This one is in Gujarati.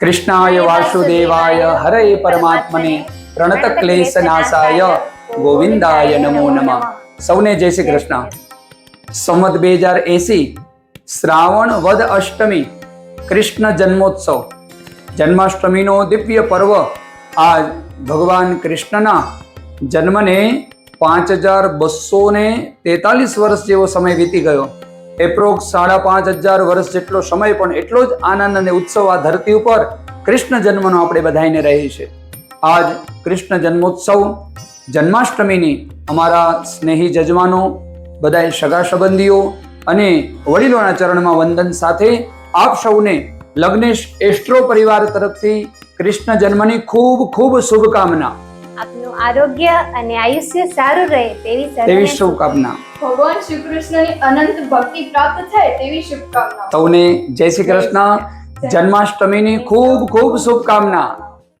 કૃષ્ણાય વાસુદેવાય હરે પરમાત્મને પ્રણત ક્લેશ નાશાય ગોવિંદાય નમો નમઃ. સૌને જય શ્રી કૃષ્ણ. સંવત બે હજાર એસી શ્રાવણ વદ અષ્ટમી કૃષ્ણ જન્મોત્સવ. જન્માષ્ટમીનો દિવ્ય પર્વ. આ ભગવાન કૃષ્ણના જન્મને પાંચ હજાર બસો ને તેતાલીસ વર્ષ જેવો સમય વીતી ગયો. એપ્રોક્સ સાડા પાંચ હજાર વર્ષ જેટલો સમય પણ એટલો જ આનંદ અને ઉત્સવ આ ધરતી ઉપર કૃષ્ણ જન્મનો આપણે બધાઈને રહે છે. આજ કૃષ્ણ જન્મોત્સવ, જન્માષ્ટમીની અમારા સ્નેહી જજમાનો બધાએ સગા સંબંધીઓ અને વડીલોના ચરણમાં વંદન સાથે આપ સૌને લગ્નેશ એસ્ટ્રો પરિવાર તરફથી કૃષ્ણ જન્મની ખૂબ ખૂબ શુભકામના. આપનું આરોગ્ય અને આયુષ્ય સારું રહે તેવી તેવી શુભકામના. ભગવાન શ્રી કૃષ્ણની અનંત ભક્તિ પ્રાપ્ત થાય તેવી શુભકામના. સૌને જય શ્રી કૃષ્ણ. જન્માષ્ટમીની ખૂબ ખૂબ શુભકામના.